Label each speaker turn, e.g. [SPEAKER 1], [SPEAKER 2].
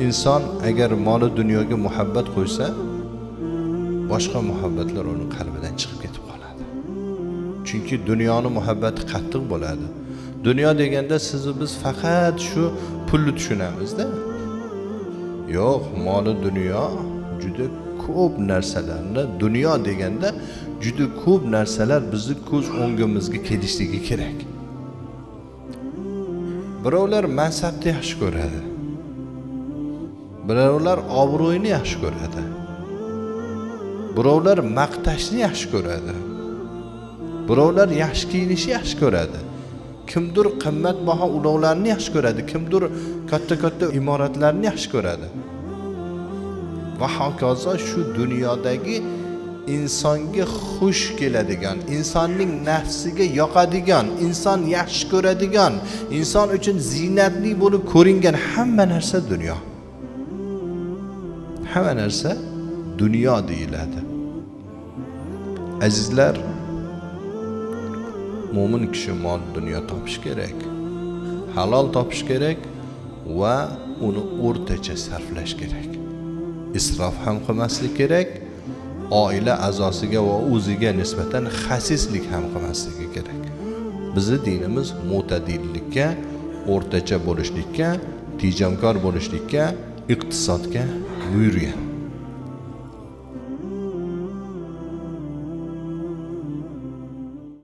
[SPEAKER 1] inson agar moli dunyoga muhabbat qo'ysa boshqa muhabbatlar uni qalbidan chiqib ketib qoladi chunki dunyoni muhabbati qattiq bo'ladi dunyo deganda sizu biz faqat shu pulni tushunamizda yo'q moli dunyo juda ko'p narsalarni dunyo deganda juda ko'p narsalar bizni ko'z o'ngimizga kelishligi kerak. Birovlar mansabni yaxshi ko'radi birovlar obro'yni yaxshi ko'radi. Birovlar maqtashni yaxshi ko'radi. Birovlar yaxshi kiyinishni yaxshi ko'radi. Kimdir qimmatbaho ulovlarni yaxshi ko'radi kimdir katta katta imoratlarni yaxshi ko'radi. Va hokazo shu dunyodagi insonga xush keladigan insonning nafsiga yoqadigan inson yaxshi ko'radigan inson uchun ziynatli bo'lib ko'ringan hamma narsa dunyo hamma narsa dunyo deyiladi. Azizlar mo'min kishi mol dunyo topish kerak halol topish kerak va uni o'rtacha sarflash kerak. Isrof ham qilmaslik kerak oila a'zosiga va o'ziga nisbatan xasislik ham qilmasligi kerak. Bizni dinimiz mo'tadillikka o'rtacha bo'lishlikka tejamkor bo'lishlikka iqtisodga buyurgan